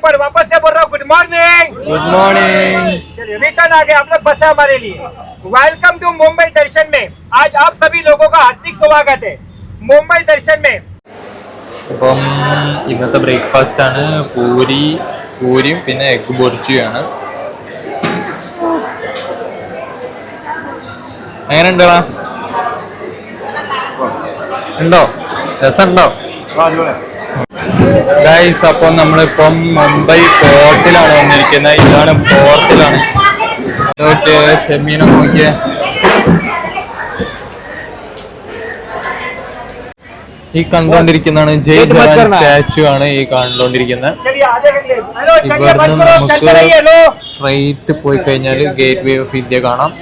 पर वापस से बोल रहा हूँ गुड मॉर्निंग गुड मॉर्निंग चलिए रिटर्न आ गए आप लोग बस है हमारे लिए वेलकम टू मुंबई दर्शन में आज आप सभी लोगों का हार्दिक स्वागत है मुंबई दर्शन में അപ്പം ഇന്നത്തെ ബ്രേക്ക്ഫാസ്റ്റ് ആണ് പൂരി പൂരിയും പിന്നെ എഗ് പൊരിച്ചുമാണ് എങ്ങനെ ഉണ്ടടാ ഉണ്ടോ രസമുണ്ടോ ഗൈസ് അപ്പൊ നമ്മളിപ്പം മുംബൈ പോർട്ടിലാണ് വന്നിരിക്കുന്നത്. ഇതാണ് പോർട്ടിലാണ്. ചെമ്മീനെ നോക്കിയ. ഈ കണ്ടുകൊണ്ടിരിക്കുന്നതാണ് ജയ് ജവാൻ സ്റ്റാച്ചു ആണ് ഈ കണ്ടുകൊണ്ടിരിക്കുന്നത്. ഇവിടുന്ന് നമുക്ക് സ്ട്രെയിറ്റ് പോയി കഴിഞ്ഞാൽ ഗേറ്റ് വേ ഓഫ് ഇന്ത്യ കാണാം.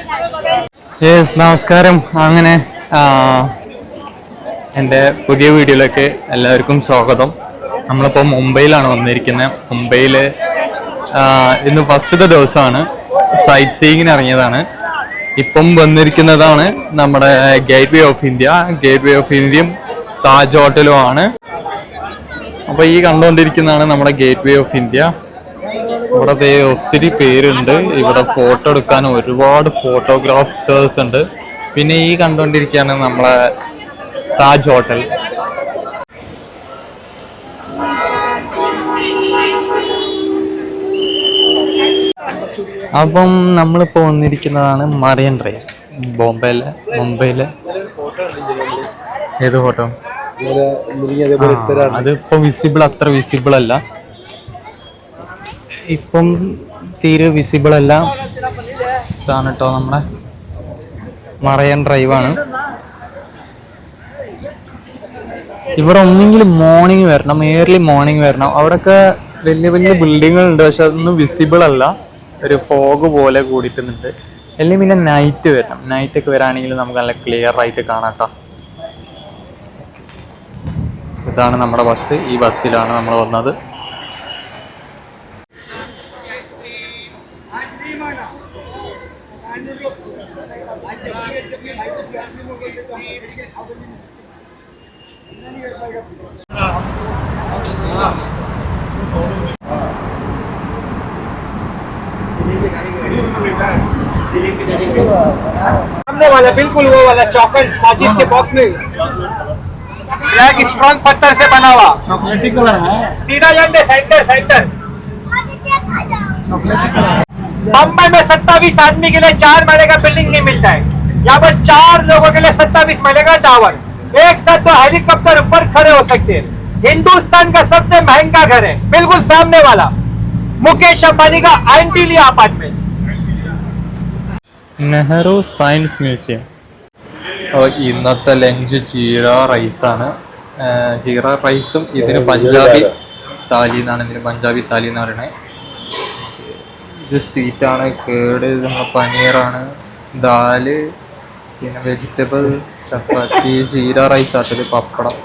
യെസ് നമസ്കാരം. അങ്ങനെ എന്റെ പുതിയ വീഡിയോയിലേക്ക് എല്ലാവർക്കും സ്വാഗതം. നമ്മളിപ്പോൾ മുംബൈയിലാണ് വന്നിരിക്കുന്നത് മുംബൈയിൽ ഇന്ന് ഫസ്റ്റത്തെ ദിവസമാണ് സൈറ്റ് സീയിങ്ങിന് ഇറങ്ങിയതാണ്. ഇപ്പം വന്നിരിക്കുന്നതാണ് നമ്മുടെ gateway of India gateway of ഇന്ത്യയും താജ് ഹോട്ടലും ആണ്. അപ്പൊ ഈ കണ്ടുകൊണ്ടിരിക്കുന്നതാണ് നമ്മുടെ ഗേറ്റ് വേ ഓഫ് ഇന്ത്യ ഇവിടെ ഒത്തിരി പേരുണ്ട്. ഇവിടെ ഫോട്ടോ എടുക്കാൻ ഒരുപാട് ഫോട്ടോഗ്രാഫേഴ്സ് ഉണ്ട്. പിന്നെ ഈ കണ്ടുകൊണ്ടിരിക്കുകയാണ് നമ്മളെ താജ് ഹോട്ടൽ അപ്പം നമ്മളിപ്പോൾ വന്നിരിക്കുന്നതാണ് മറിയൻ ഡ്രൈവ് ബോംബെയിലെ മുംബൈയിലെ. ഏത് ഫോട്ടോ? അതിപ്പോൾ വിസിബിൾ അത്ര വിസിബിൾ അല്ല. ഇപ്പം തീരെ വിസിബിൾ അല്ല. ഇതാണ് കേട്ടോ നമ്മുടെ മറയൻ ഡ്രൈവാണ്. ഇവിടെ ഒന്നെങ്കിൽ മോർണിംഗ് വരണം ഏർലി മോർണിംഗ് വരണം. അവിടെയൊക്കെ വലിയ വലിയ ബിൽഡിങ്ങുകൾ ഉണ്ട് പക്ഷെ അതൊന്നും വിസിബിൾ അല്ല. ഒരു ഫോഗ് പോലെ കൂടിയിട്ടുണ്ട്. അല്ലെങ്കിൽ പിന്നെ നൈറ്റ് വരണം. നൈറ്റ് ഒക്കെ വരാണെങ്കിൽ നമുക്ക് നല്ല ക്ലിയർ ആയിട്ട് കാണാം ഇതാണ് നമ്മുടെ ബസ് ഈ ബസ്സിലാണ് നമ്മൾ വന്നത്. सामने वाला बिल्कुल वो वाला चॉकलेट माचिस के बॉक्स में। ब्लैक स्ट्रॉन्ग पत्थर से बना हुआ। चॉकलेटी कलर है। सीधा जान दे सेंटर सेंटर मुंबई में सत्तावीस आदमी के लिए चार महीने का बिल्डिंग नहीं मिलता है। यहाँ पर चार लोगों के लिए सत्तावीस महीने का टावर एक साथ तो हेलीकॉप्टर ऊपर खड़े हो सकते हैं। हिंदुस्तान का सबसे महँगा घर है बिल्कुल सामने वाला। मुकेश अंबानी का Antilia apartment Nehru science museum അപ്പോൾ ഇന്നത്തെ ലഞ്ച് ജീര റൈസാണ് ജീര റൈസും ഇതിന് പഞ്ചാബി താലി എന്നാണ് ഇതിന് പഞ്ചാബി താലി എന്ന് പറയുന്നത് ഇത് സ്വീറ്റാണ് കേട് ഇത് നമ്മുടെ പനീറാണ് ദാല് പിന്നെ വെജിറ്റബിൾ ചപ്പാത്തി ജീര റൈസ് ആട്ടത് പപ്പടം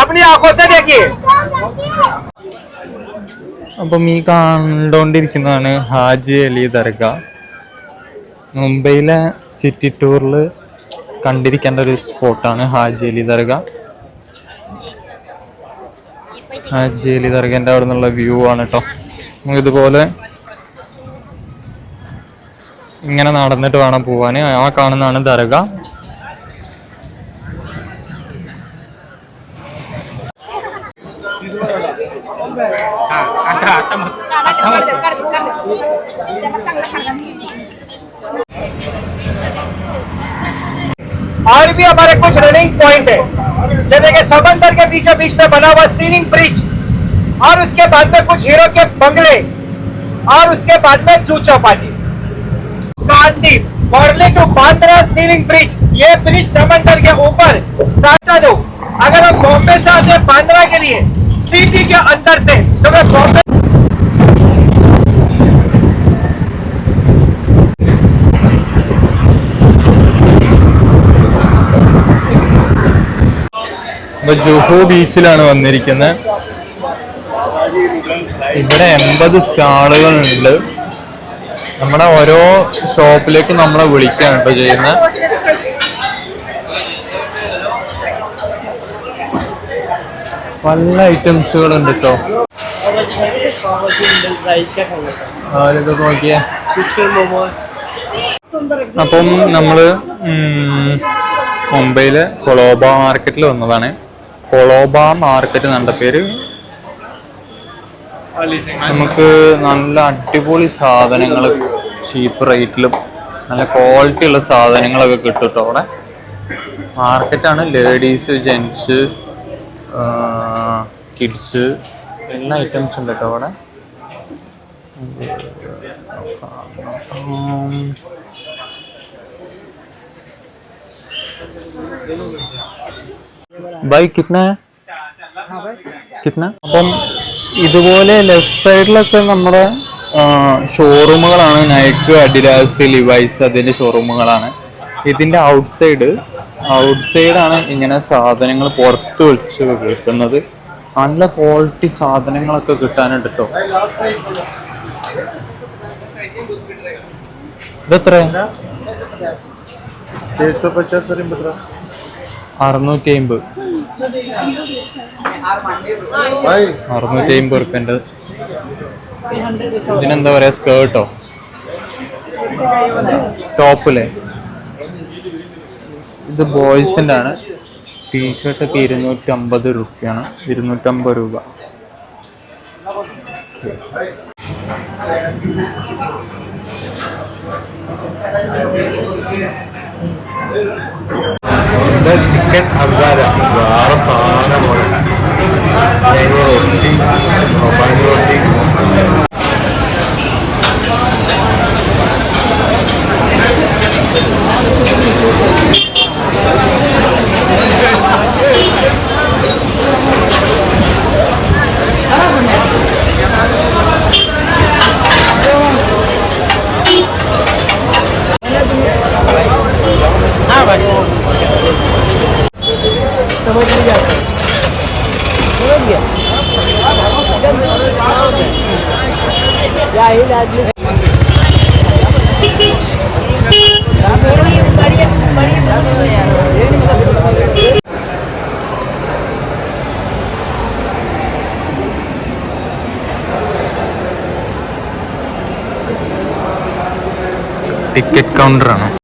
अपनी आंखों से देखिए അപ്പം ഈ കണ്ടുകൊണ്ടിരിക്കുന്നതാണ് ഹാജി അലി ദർഗ. മുംബൈയിലെ സിറ്റി ടൂറിൽ കണ്ടിരിക്കേണ്ട ഒരു സ്പോട്ടാണ് ഹാജി അലി ദർഗ. ഹാജി അലി ദർഗന്റെ അവിടെ നിന്നുള്ള വ്യൂ ആണ് കേട്ടോ ഇതുപോലെ ഇങ്ങനെ നടന്നിട്ട് വേണം പോവാൻ ആ കാണുന്നതാണ് ദർഗ. और भी हमारे कुछ रनिंग पॉइंट है। जैसे कि समंदर के बीचों बीच में बना हुआ सीलिंग ब्रिज और उसके बाद में कुछ हीरो के बंगले और उसके बाद में zoo Chowpatty. Gandhi modelling to Bandra sea link bridge ये ब्रिज समंदर के ऊपर। साटा दो अगर हम बॉम्बे से आते हैं बांद्रा के लिए सिटी के अंदर से तो मैं बॉम्बे ഇപ്പൊ ജുഹു ബീച്ചിലാണ് വന്നിരിക്കുന്നത് ഇവിടെ എൺപത് സ്റ്റാളുകളുണ്ട് നമ്മുടെ ഓരോ ഷോപ്പിലേക്ക് നമ്മളെ വിളിക്കുകയാണ് കേട്ടോ ചെയ്യുന്നത് പല ഐറ്റംസുകളുണ്ട് കേട്ടോ അപ്പം നമ്മൾ മുംബൈയിലെ കൊളോബ മാർക്കറ്റിൽ വന്നതാണ്. കൊളോബ മാർക്കറ്റ് നല്ല പേര് നമുക്ക് നല്ല അടിപൊളി സാധനങ്ങൾ ചീപ്പ് റേറ്റിലും നല്ല ക്വാളിറ്റി ഉള്ള സാധനങ്ങളൊക്കെ കിട്ടും കേട്ടോ അവിടെ. മാർക്കറ്റാണ് ലേഡീസ് ജെൻസ് കിഡ്സ്. എല്ലാ ഐറ്റംസ് ഉണ്ട് കേട്ടോ അവിടെ. ബൈ കിത്ന അപ്പം ഇതുപോലെ ലെഫ്റ്റ് സൈഡിലൊക്കെ നമ്മുടെ ഷോറൂമുകളാണ് നൈക്ക് അഡിലാസ് ലിവൈസ് അതിന്റെ ഷോറൂമുകളാണ് ഇതിന്റെ ഔട്ട് സൈഡ് ഔട്ട് സൈഡാണ് ഇങ്ങനെ സാധനങ്ങൾ പുറത്ത് വെച്ച് വിൽക്കുന്നത്. നല്ല ക്വാളിറ്റി സാധനങ്ങളൊക്കെ കിട്ടാനുണ്ട് കേട്ടോ ഇതെത്ര? അറുന്നൂറ്റി അമ്പത് അറുന്നൂറ്റി അമ്പത് റുപ്യന്റെ ഇതിനെന്താ പറയാ? സ്കേർട്ടോ? ടോപ്പിലെ. ഇത് ബോയ്സിന്റെ ആണ് ടീഷർട്ടൊക്കെ ഇരുന്നൂറ്റി അമ്പത് രൂപയാണ് ഇരുന്നൂറ്റമ്പത് രൂപ. ചിക്കൻ അബ്ദാര വേറെ സാധനമാണ് തേങ്ങ റൊട്ടി. റൊട്ടി. ടിക്കറ്റ് കൗണ്ടറാണ്